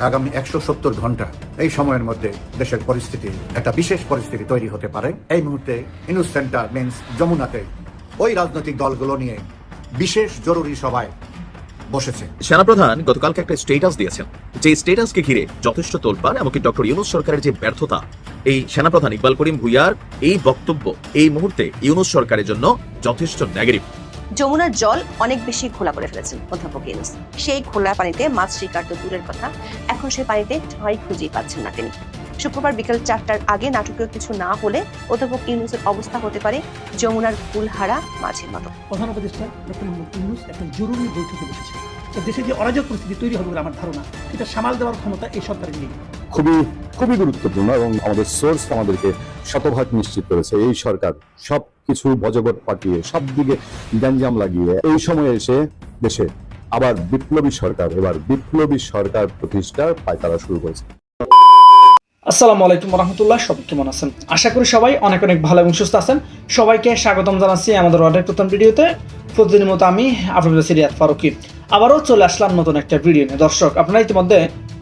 আগামী একশো সত্তর ঘণ্টা এই সময়ের মধ্যে দেশের পরিস্থিতি, একটা বিশেষ পরিস্থিতি তৈরি হতে পারে। এই মুহূর্তে ইনুস সেন্টার মিন্স যমুনাতে ওই রাজনৈতিক দলগুলো নিয়ে বিশেষ জরুরি সভায় বসেছে। সেনাপ্রধান গতকালকে একটা স্টেটাস দিয়েছেন। যে স্টেটাসকে ঘিরে যথেষ্ট তোলপাড়, এমনকি ডক্টর ইউনুস সরকারের যে ব্যর্থতা, এই সেনাপ্রধান ইকবাল করিম ভুইয়ার এই বক্তব্য এই মুহূর্তে ইউনুস সরকারের জন্য যথেষ্ট নেগেটিভ যমুনার জল অনেক বেশি খোলা করে ফেলেছেন অধ্যাপক ইউনুস। সেই খোলা পানিতে মাছ শিকার তো দূরের কথা, এখন সেই পানিতে ঠাঁই খুঁজেই পাচ্ছেন না তিনি। শুক্রবার বিকেল চারটার আগে নাটকীয় কিছু না হলে অধ্যাপক ইউনুসের অবস্থা হতে পারে যমুনার কুলহারা মাঝের মতো। প্রধান উপদেষ্টা ডক্টর মোহাম্মদ ইউনুস একটা জরুরি বৈঠকে বসেছে দেশে যে অরাজক পরিস্থিতি তৈরি হবে বলে আমার ধারণা, সেটা সামাল দেওয়ার ক্ষমতা এই সরকারের নেই। খুবই খুবই গুরুত্বপূর্ণ এবং আমাদের সোর্স আমাদেরকে শতভাগ নিশ্চিত করেছে। এই সরকার সব কিছু বজবট পাঠিয়ে সব দিকে গ্যাঞ্জাম লাগিয়ে এই সময়ে এসে দেশে আবার বিপ্লবী সরকার, এবার বিপ্লবী সরকার প্রতিষ্ঠার পায়তারা শুরু করেছে। আসসালামু আলাইকুম রহমতুল্লাহ সব কেমন আছেন? আশা করি সবাই অনেক অনেক ভালো এবং সুস্থ আছেন। সবাইকে স্বাগতম জানাচ্ছি আমাদের অর্ডার প্রথম ভিডিওতে। প্রতিদিনের মতো আমি আপনাদের সিরিয়াত ফারুকি। আবারও চলে আসলাম নতুন একটা ভিডিও নিয়ে। দর্শক, আপনারা ইতিমধ্যে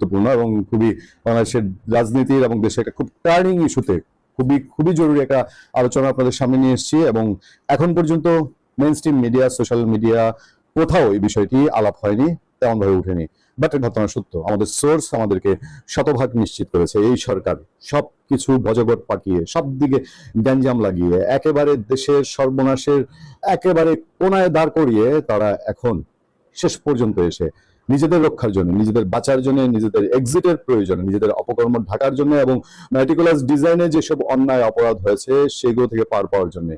গুরুত্বপূর্ণ এবং খুবই বাংলাদেশের রাজনীতির এবং দেশের একটা খুব টার্নিং ইস্যুতে খুবই খুবই জরুরি একটা আলোচনা আপনাদের সামনে নিয়ে এসেছি এবং এখন পর্যন্ত mainstream media social media কোথাও এই বিষয়টি আলাপ হয়নি তেমন ভাবে উঠেনি বাট ঘটনা সত্য, আমাদের সোর্স আমাদেরকে শতভাগ নিশ্চিত করেছে, এই সরকার। সব কিছু বজবট পাকিয়ে সব দিকে গ্যাঞ্জাম লাগিয়ে, একেবারে দেশের সর্বনাশের, একেবারে কোনায় দাঁড় করিয়ে তারা এখন শেষ পর্যন্ত এসে নিজেদের রক্ষার জন্য, নিজেদের বাঁচার জন্য, নিজেদের এক্সিটের প্রয়োজনে, নিজেদের অপকর্ম ঢাকার জন্য এবং ম্যাটিকুলাস ডিজাইনে যেসব অন্যায় অপরাধ হয়েছে, সেগুলো থেকে পার পাওয়ার জন্য।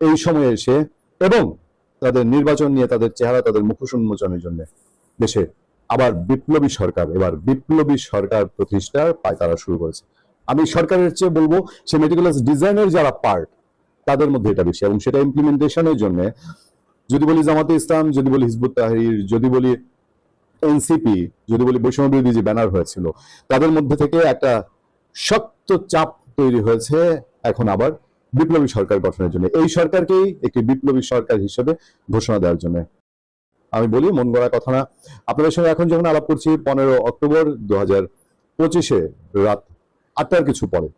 এই সময়ে এসে এবং তাদের নির্বাচন নিয়ে তাদের চেহারা, তাদের মুখোশ উন্মোচনের জন্য দেশে আবার বিপ্লবী সরকার, এবার বিপ্লবী সরকার প্রতিষ্ঠার পায়তারা শুরু করেছে। আমি সরকারের চেয়ে বলব, সে মেটিকুলাস ডিজাইনের যারা পার্ট তাদের মধ্যে এটা বেশি এবং সেটা ইমপ্লিমেন্টেশনের জন্য, যদি বলি জামাতে ইসলাম, যদি বলি হিজবুত তাহরির, যদি বলি এনসিপি, যদি বলি বৈষম্য বিরোধী যে ব্যানার হয়েছিল, তাদের মধ্যে থেকে একটা শক্ত চাপ তৈরি হয়েছে এখন আবার বিপ্লবী সরকার গঠনের জন্য। এই সরকারকেই একটি বিপ্লবী সরকার হিসেবে ঘোষণা দেওয়ার জন্য। আমি বলি, মন গড়া কথা না। আপনাদের সঙ্গে এখন যখন আলাপ করছি, পনেরো অক্টোবর দু হাজার পঁচিশে রাত আটটার কিছু পরে।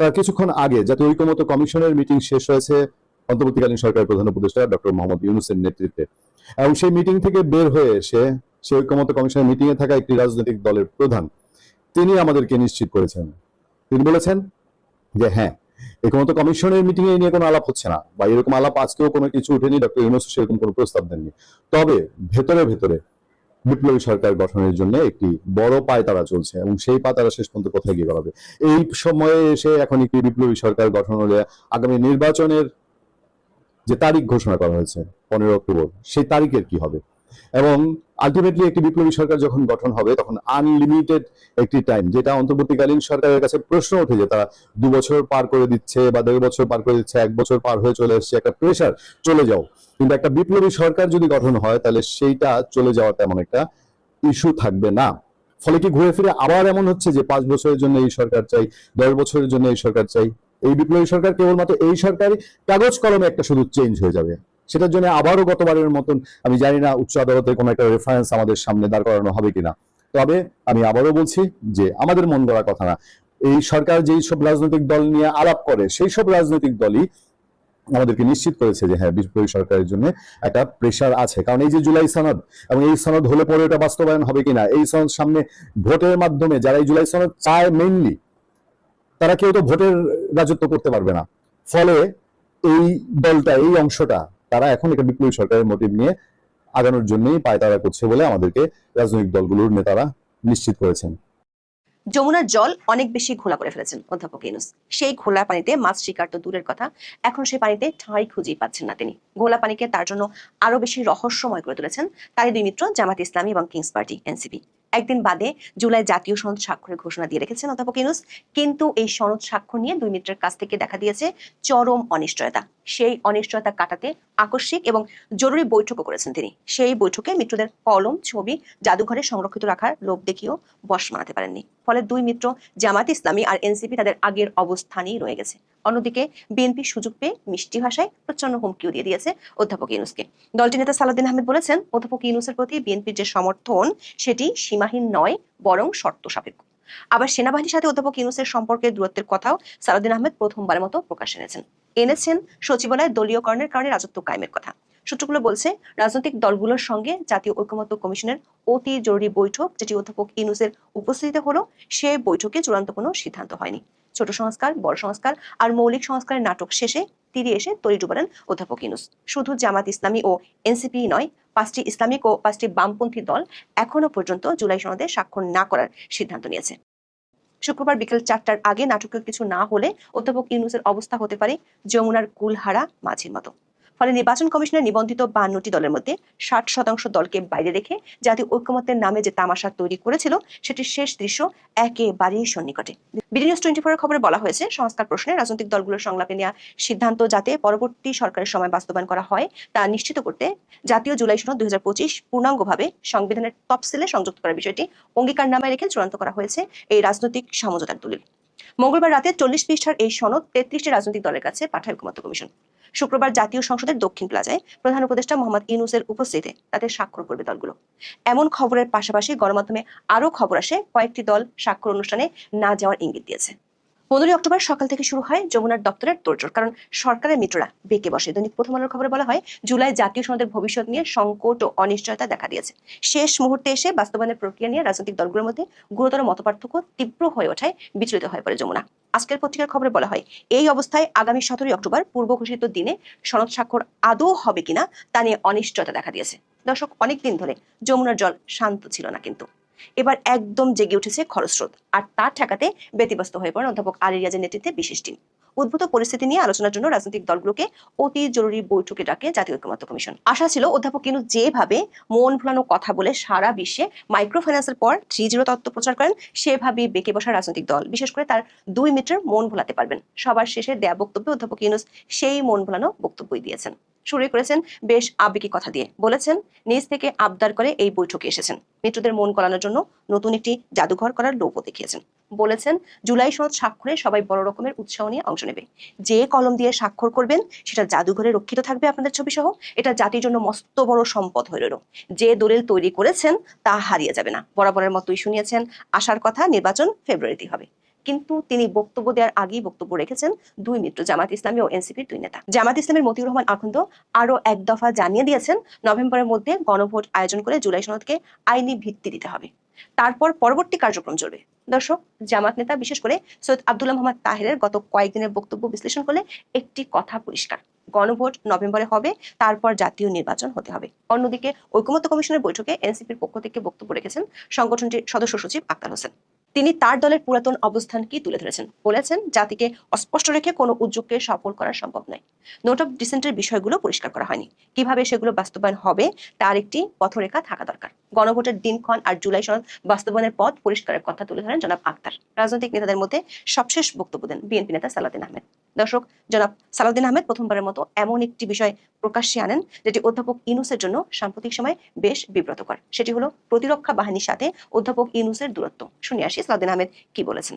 তার কিছুক্ষণ আগে জাতীয় ঐক্যমত কমিশনের মিটিং শেষ হয়েছে অন্তর্বর্তীকালীন সরকারের প্রধান উপদেষ্টা ডক্টর মোহাম্মদ ইউনুসের নেতৃত্বে। এবং সেই মিটিং থেকে বের হয়ে এসে সেই ঐক্যমত কমিশনের মিটিং এ থাকা একটি রাজনৈতিক দলের প্রধান, তিনি আমাদেরকে নিশ্চিত করেছেন। তিনি বলেছেন যে হ্যাঁ ঐক্যমত কমিশনের মিটিং এ নিয়ে কোনো আলাপ হচ্ছে না, বা এরকম আলাপ আজকেও কোনো কিছু উঠেনি ডক্টর ইউনুস সেরকম কোনো প্রস্তাব দেননি। তবে ভেতরে ভেতরে বিপ্লবী সরকার গঠনের জন্য একটি বড় পায় তারা চলছে, এবং সেই পা তারা শেষ পর্যন্ত কোথায় গিয়ে গড়াবে। এই সময়ে এসে এখন একটি বিপ্লবী সরকার গঠন হলে আগামী নির্বাচনের যে তারিখ ঘোষণা করা হয়েছে, পনেরো অক্টোবর, সেই তারিখের কি হবে? এবং আলটিমেটলি একটি বিপ্লবী সরকার যখন গঠন হবে, তখন আনলিমিটেড একটি টাইম যেটা অন্তর্বর্তীকালীন সরকারের কাছে প্রশ্ন ওঠে যে তারা দু বছর পার করে দিচ্ছে বা দেড় বছর পার করে দিচ্ছে, এক বছর পার হয়ে চলে এসছে, একটা প্রেশার চলে যাও। কিন্তু একটা বিপ্লবী সরকার যদি গঠন হয়, তাহলে সেইটা চলে যাওয়ার তেমন একটা ইস্যু থাকবে না। ফলে কি ঘুরে ফিরে আবার এমন হচ্ছে যে পাঁচ বছরের জন্য এই সরকার চাই, দশ বছরের জন্য এই সরকার চাই? এই বিপ্লবী সরকার কেবলমাত্র এই সরকারই কাগজ কলমে একটা শুধু চেঞ্জ হয়ে যাবে। সেটার জন্য আবারও গতবারের মতন, আমি জানি না উচ্চ আদালতে কোনো একটা রেফারেন্স আমাদের সামনে দাঁড় করানো হবে কিনা। তবে আমি আবারও বলছি যে আমাদের মন গড়া কথা না। এই সরকার যেই সব রাজনৈতিক দল নিয়ে আলাপ করে, সেই সব রাজনৈতিক দলই আমাদেরকে নিশ্চিত করেছে যে হ্যাঁ বিপ্লবী সরকারের জন্য একটা প্রেশার আছে। কারণ এই যে জুলাই সনদ, এবং এই সনদ হলে পরে এটা বাস্তবায়ন হবে কিনা, এই সনদ সামনে ভোটের মাধ্যমে যারা এই জুলাই সনদ চায় মেইনলি তারা কেউ তো ভোটের রাজত্ব করতে পারবে না। ফলে এই দলটা, এই অংশটা তারা এখন একটা বিপ্লবী সরকারের মোটিভ নিয়ে আগানোর জন্যই পায়তারা করছে বলে আমাদেরকে রাজনৈতিক দলগুলোর নেতারা নিশ্চিত করেছেন। যমুনার জল অনেক বেশি ঘোলা করে ফেলেছেন অধ্যাপক ইউনুস। সেই ঘোলা পানিতে মাছ শিকার তো দূরের কথা, এখন সেই পানিতে ঠাঁই খুঁজেই পাচ্ছেন না তিনি। ঘোলা পানিকে তার জন্য আরও বেশি রহস্যময় করে তুলেছেন তারই দুই মিত্র জামাত ইসলামী এবং কিংস পার্টি এনসিপি। একদিন বাদে জুলাই জাতীয় সনদ স্বাক্ষরের ঘোষণা দিয়ে রেখেছেন অধ্যাপক ইনুস কিন্তু এই সনদ স্বাক্ষর নিয়ে দুই মিত্রের কাছ থেকে দেখা দিয়েছে চরম অনিশ্চয়তা। সেই অনিশ্চয়তা কাটাতে আকস্মিক এবং জরুরি বৈঠকও করেছেন তিনি। সেই বৈঠকে মিত্রদের কলম, ছবি, জাদুঘরে সংরক্ষিত রাখার লোভ দেখিয়েও বশ মানাতে পারেননি। ফলে দুই মিত্র জামাত ইসলামী আর এনসিপি, তাদের আগের অবস্থানেই রয়ে গেছে। অন্যদিকে বিএনপি সুযোগ পেয়ে মিষ্টি ভাষায় প্রচণ্ড হুমকিও দিয়ে দিয়েছে অধ্যাপক ইউনুসকে। দলটির নেতা সালাউদ্দিন আহমেদ বলেছেন, অধ্যাপক ইউনুসের প্রতি বিএনপির যে সমর্থন, সেটি সীমাহীন নয়, বরং শর্ত সাপেক্ষ। আবার সেনাবাহিনীর সাথে অধ্যাপক ইউনুসের সম্পর্কের দূরত্বের কথাও সালাউদ্দিন আহমেদ প্রথমবারের মতো প্রকাশ এনেছেন। এনেছেন সচিবালয়ে দলীয়করণের কারণে রাজত্ব কায়েমের কথা। সূত্রগুলো বলছে, রাজনৈতিক দলগুলোর সঙ্গে জাতীয় ঐকমত্য কমিশনের অতি জরুরি বৈঠক, যেটি অধ্যাপক ইউনুসের উপস্থিতিতে হলো, সে বৈঠকে চূড়ান্ত কোনো সিদ্ধান্ত হয়নি। ছোট সংস্কার, বড় সংস্কার আর মৌলিক সংস্কারের নাটক শেষে তীরে এসে তরি ডুবালেন অধ্যাপক ইনুস শুধু জামাত ইসলামী ও এনসিপি নয়, পাঁচটি ইসলামিক ও পাঁচটি বামপন্থী দল এখনও পর্যন্ত জুলাই সনদে স্বাক্ষর না করার সিদ্ধান্ত নিয়েছে। শুক্রবার বিকেল চারটার আগে নাটকীয় কিছু না হলে অধ্যাপক ইউনুসের অবস্থা হতে পারে যমুনার কুলহারা মাঝির মতো। ফলে নির্বাচন কমিশনের নিবন্ধিত বান্নটি দলের মধ্যে ষাট শতাংশ দলকে বাইরে রেখে জাতীয় ঐক্যমত্যের নামে যে তামাশা তৈরি করেছিল, সেটির শেষ দৃশ্য একেবারেই সন্নিকটে। বিডি নিউজ টোয়েন্টি ফোরের খবরে বলা হয়েছে, সংস্কার প্রশ্নে রাজনৈতিক দলগুলোর সংলাপে নেওয়া সিদ্ধান্ত যাতে পরবর্তী সরকারের সময় বাস্তবায়ন করা হয়, তা নিশ্চিত করতে জাতীয় জুলাই সনদ দুই হাজার পঁচিশ পূর্ণাঙ্গভাবে সংবিধানের তফসিলে সংযুক্ত করার বিষয়টি অঙ্গীকারনামায় রেখে চূড়ান্ত করা হয়েছে এই রাজনৈতিক সমঝোতার দলিল। মঙ্গলবার রাতে চল্লিশ পৃষ্ঠার এই সনদ তেত্রিশটি রাজনৈতিক দলের কাছে পাঠায় ঐকমত্য কমিশন। শুক্রবার জাতীয় সংসদের দক্ষিণ প্লাজায় প্রধান উপদেষ্টা মোহাম্মদ ইউনুসের উপস্থিতিতে তাতে স্বাক্ষর করবে দলগুলো। এমন খবরের পাশাপাশি গণমাধ্যমে আরও খবর আসে, কয়েকটি দল স্বাক্ষর অনুষ্ঠানে না যাওয়ার ইঙ্গিত দিয়েছে। পনেরোই অক্টোবর সকাল থেকে শুরু হয় যমুনার দপ্তরের তোড়জোড়, কারণ সরকারের মিত্ররা বেঁকে বসে। দৈনিক প্রথম আলোর খবরে বলা হয়, জুলাই জাতীয় সনদের ভবিষ্যৎ নিয়ে সংকট ও অনিশ্চয়তা দেখা দিয়েছে। শেষ মুহূর্তে এসে বাস্তবায়নের প্রক্রিয়া নিয়ে রাজনৈতিক দলগুলোর মধ্যে গুরুতর মতপার্থক্য তীব্র হয়ে ওঠায় বিচলিত হয়ে পড়ে যমুনা। আজকের পত্রিকার খবরে বলা হয়, এই অবস্থায় আগামী সতেরোই অক্টোবর পূর্ব ঘোষিত দিনে সনদ স্বাক্ষর আদৌ হবে কিনা তা নিয়ে অনিশ্চয়তা দেখা দিয়েছে। দর্শক, অনেকদিন ধরে যমুনার জল শান্ত ছিল না কিন্তু। এবার একদম জেগে উঠেছে খরস্রোত, আর তা ঠেকাতে ব্যতিব্যস্ত হয়ে পড়েন অধ্যাপক আলী রিয়াজের নেতৃত্বে বিশেষ টিম। উদ্ভূত পরিস্থিতি নিয়ে আলোচনার জন্য রাজনৈতিক দলগুলোকে অতি জরুরি বৈঠকে ডাকে জাতীয় ঐক্যমত্য কমিশন। আশা ছিল অধ্যাপক কিন্তু যেভাবে মন ভুলানো কথা বলে সারা বিশ্বে মাইক্রো ফাইন্যান্সের পর থ্রি জিরো তত্ত্ব প্রচার করেন, সেভাবেই বেঁকে বসা রাজনৈতিক দল। বিশেষ করে তার দুই মিটার মন ভোলাতে পারবেন। সবার শেষে দেয়া বক্তব্যে অধ্যাপক ইউনুস সেই মন ভোলানো বক্তব্যই দিয়েছেন। শুরু করেছেন বেশ আবেগী কথা দিয়ে। বলেছেন, নিজ থেকে আবদার করে এই বৈঠকে এসেছেন। মিত্রদের মন গলানোর জন্য নতুন একটি জাদুঘর করার লোভও দেখিয়েছেন। বলেছেন, জুলাই সনদ স্বাক্ষরে সবাই বড় রকমের উৎসাহ নিয়ে অংশ নেবে। যে কলম দিয়ে স্বাক্ষর করবেন, সেটা জাদুঘরে রক্ষিত থাকবে আপনাদের ছবি সহ এটা জাতির জন্য মস্ত বড় সম্পদ হয়ে রইল। যে দলিল তৈরি করেছেন, তা হারিয়ে যাবে না। বরাবরের মতোই শুনিয়েছেন আসার কথা নির্বাচন ফেব্রুয়ারিতে হবে। কিন্তু তিনি বক্তব্য দেওয়ার আগেই বক্তব্য রেখেছেন দুই মিত্র, জামাত ইসলামী ও এনসিপির দুই নেতা। জামাত ইসলামের মতিউর রহমান আখন্দ আরও এক দফা জানিয়ে দিয়েছেন, নভেম্বরের মধ্যে গণভোট আয়োজন করে জুলাই সনদকে আইনি ভিত্তি দিতে হবে। তারপর পরবর্তী কার্যক্রম চলবে। দর্শক, জামাত নেতা বিশেষ করে সৈয়দ আব্দুল্লাহ মোহাম্মদ তাহেরের গত কয়েকদিনের বক্তব্য বিশ্লেষণ করলে একটি কথা পরিষ্কার। গণভোট নভেম্বরে হবে, তারপর জাতীয় নির্বাচন হতে হবে। অন্যদিকে ঐকমত্য কমিশনের বৈঠকে এনসিপির পক্ষ থেকে বক্তব্য রেখেছেন সংগঠনটির সদস্য সচিব আক্তার হোসেন। তিনি তার দলের পুরাতন অবস্থানকে তুলে ধরেছেন। বলেছেন, জাতিকে অস্পষ্ট রেখে কোনো উদ্যোগকে সফল করা সম্ভব নয়। নোট অফ ডিসেন্টের বিষয়গুলো পরিষ্কার করা হয়নি। কীভাবে সেগুলো বাস্তবায়ন হবে, তার একটি পথরেখা থাকা দরকার। গণভোটের দিনক্ষণ আর জুলাই সনদ বাস্তবায়নের পথ পরিষ্কারের কথা তুলে ধরেন জনাব আক্তার। রাজনৈতিক নেতাদের মধ্যে সবশেষ বক্তব্য দেন বিএনপি নেতা সালাউদ্দিন আহমেদ। দর্শক, জনাব সালাউদ্দিন আহমেদ প্রথমবারের মতো এমন একটি বিষয় প্রকাশ্যে আনেন, যেটি অধ্যাপক ইনুসের জন্য সাম্প্রতিক সময় বেশ বিব্রতকর। সেটি হলো প্রতিরক্ষা বাহিনীর সাথে অধ্যাপক ইনুসের দূরত্ব। শুনে আসি সালাউদ্দিন আহমেদ কি বলেছেন?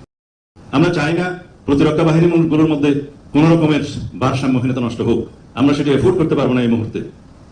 আমরা চাই না প্রতিরক্ষা বাহিনীগুলোর মধ্যে কোন রকমের ভারসাম্যহীনতা নষ্ট হোক। আমরা সেটা এফোর্ড করতে পারব না এই মুহূর্তে।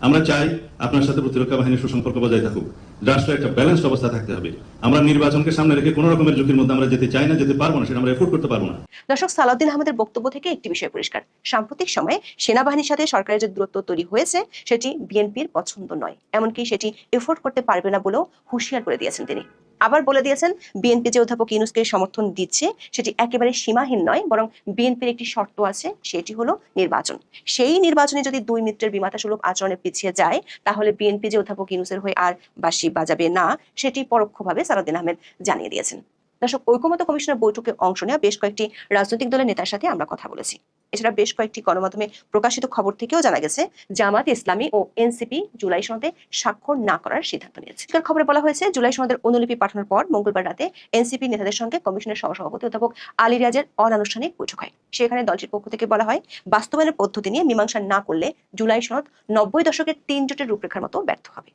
আমরা চাই আপনার সাথে প্রতিরক্ষা বাহিনীর সুসম্পর্ক বজায় থাকুক। রাষ্ট্র একটা ব্যালেন্সড অবস্থা থাকতে হবে। আমরা নির্বাচনকে সামনে রেখে কোন রকমের ঝুঁকির মধ্যে আমরা যেতে চাই না যেতে পারব না সেটা আমরা এফোর্ড করতে পারব না। দর্শক সালাউদ্দিন আহমেদের বক্তব্য থেকে একটি বিষয় পরিষ্কার। সাম্প্রতিক সময়ে সেনাবাহিনীর সাথে সরকারের যে দূরত্ব তৈরি হয়েছে সেটি বিএনপির পছন্দ নয়। এমনকি সেটি এফোর্ড করতে পারবে না বলেও হুঁশিয়ার করে দিয়েছেন তিনি। আবার বলে দিয়েছেন, বিএনপি যে অধ্যাপক ইউনুসকে সমর্থন দিচ্ছে, সেটি একেবারে সীমাহীন নয়, বরং বিএনপির একটি শর্ত আছে, সেটি হলো নির্বাচন। সেই নির্বাচনে যদি দুই মিত্রের বিমাতা সুলভ আচরণে পিছিয়ে যায়, তাহলে বিএনপি যে অধ্যাপক ইউনুসের হয়ে আর বাসি বাজাবে না, সেটি পরোক্ষভাবে সালাউদ্দিন আহমেদ জানিয়ে দিয়েছেন। দর্শক ঐকমত্য কমিশনের বৈঠকে অংশ নেওয়া বেশ কয়েকটি রাজনৈতিক দলের নেতার সাথে আমরা কথা বলেছি। এছাড়া বেশ কয়েকটি গণমাধ্যমে প্রকাশিত খবর থেকেও জানা গেছে জামাত ইসলামী ও এনসিপি জুলাই সনদে স্বাক্ষর না করার সিদ্ধান্ত নিয়েছে। খবরে বলা হয়েছে, জুলাই সনদের অনুলিপি পাঠানোর পর মঙ্গলবার রাতে এনসিপি নেতাদের সঙ্গে কমিশনের সহসভাপতি অধ্যাপক আলী রাজের অনানুষ্ঠানিক বৈঠক হয়। সেখানে দলটির পক্ষ থেকে বলা হয়, বাস্তবায়নের পদ্ধতি নিয়ে মীমাংসা না করলে জুলাই সনদ নব্বই দশকের তিন জোটের রূপরেখার মতো ব্যর্থ হবে।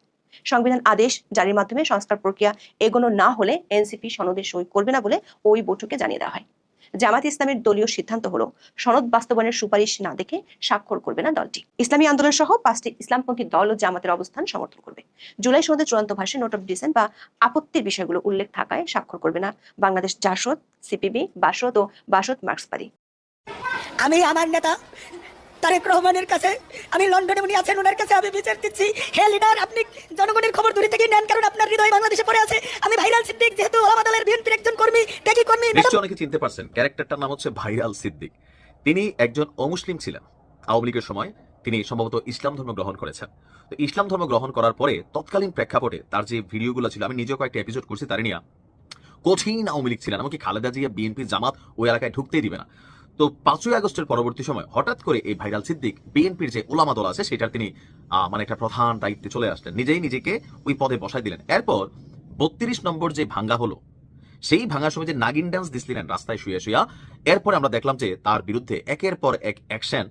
সংবিধান আদেশ জারির মাধ্যমে সংস্কার প্রক্রিয়া এগোনো না হলে এনসিপি সনদে সই করবে না বলে ওই বৈঠকে জানিয়ে দেওয়া হয়। জামাত ইসলামের দলীয় সিদ্ধান্ত হলো, সনদ বাস্তবায়নের সুপারিশ না দেখে স্বাক্ষর করবে না দলটি। ইসলামী আন্দোলন সহ পাঁচটি ইসলামপন্থী দল ও জামাতের অবস্থান সমর্থন করবে। জুলাই সনদের চূড়ান্ত ভাষে নোট অফ ডিসেন্ট বা আপত্তির বিষয়গুলো উল্লেখ থাকায় স্বাক্ষর করবে না বাংলাদেশ জাসদ, সিপিবি, বাসদ ও বাসদ মার্ক্সবাদী। আমি আমার নেতা তারেক রহমানের কাছে, আমি লন্ডনে উনি আছেন ওনার কাছে আমি বিচার দিচ্ছি। হে লিডার, আপনি জনগণের খবর দূরে থেকে নেন, কারণ আপনার হৃদয় বাংলাদেশে পড়ে আছে। আমি ভাইরাল সিদ্দিক, যেহেতু ওলামা দলের বিএনপির একজন কর্মী ত্যাগী কর্মী নিশ্চয়ই অনেকে চিনতে পারছেন, ক্যারেক্টারটার নাম হচ্ছে ভাইরাল সিদ্দিক। তিনি একজন অমুসলিম ছিলেন। আওয়ামী লীগের সময় তিনি সম্ভবত ইসলাম ধর্ম গ্রহণ করেছেন। তো ইসলাম ধর্ম গ্রহণ করার পরে তৎকালীন প্রেক্ষাপটে তার যে ভিডিওগুলো ছিল, আমি নিজেও কয়েকটা এপিসোড করছি, তার নিয়ে কঠিন আওয়ামী লীগ ছিলেন। এমনকি খালেদা জিয়া, বিএনপি, জামাত ওই এলাকায় ঢুকতেই দিবে না। তো পাঁচই আগস্টের পরবর্তী সময় হঠাৎ করে এই ভাইরাল সিদ্দিক বিএনপির যে ওলামা দল আছে, সেটার তিনি মানে একটা প্রধান দায়িত্বে চলে আসলেন। নিজেই নিজেকে ওই পদে বসাই দিলেন। এরপর বত্রিশ নম্বর যে ভাঙ্গা হলো, সেই ভাঙার সময় যে নাগিন ডান্স দিছিলেন রাস্তায় শুয়ে শুয়া, এরপরে আমরা দেখলাম যে তার বিরুদ্ধে একের পর এক অ্যাকশন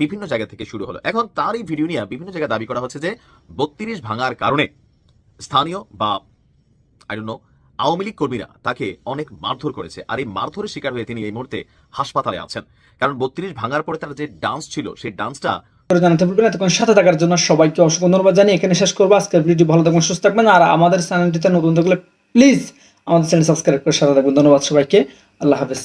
বিভিন্ন জায়গা থেকে শুরু হলো। এখন তার এই ভিডিও নিয়ে বিভিন্ন জায়গায় দাবি করা হচ্ছে যে বত্রিশ ভাঙার কারণে স্থানীয় বা আই নো আওয়ামী লীগ কর্মীরা তাকে অনেক মারধর করেছে আর এই মারধরের শিকার হয়ে তিনি এই মুহূর্তে হাসপাতালে আছেন। কারণ বত্রিশ ভাঙার পরে তার যে ডান্স ছিল, সেই ডান্সটা জানাতে ভুলবেন এতক্ষণ সাথে থাকার জন্য সবাইকে অসংখ্য ধন্যবাদ জানিয়ে এখানে শেষ করব। আজকের ভিডিও ভালো থাকবেন, সুস্থ থাকবেন আর আমাদের চ্যানেলটিতে নতুন থাকলে প্লিজ আমাদের চ্যানেল সাবস্ক্রাইব করে সাথে থাকবেন। ধন্যবাদ সবাইকে, আল্লাহ হাফেজ।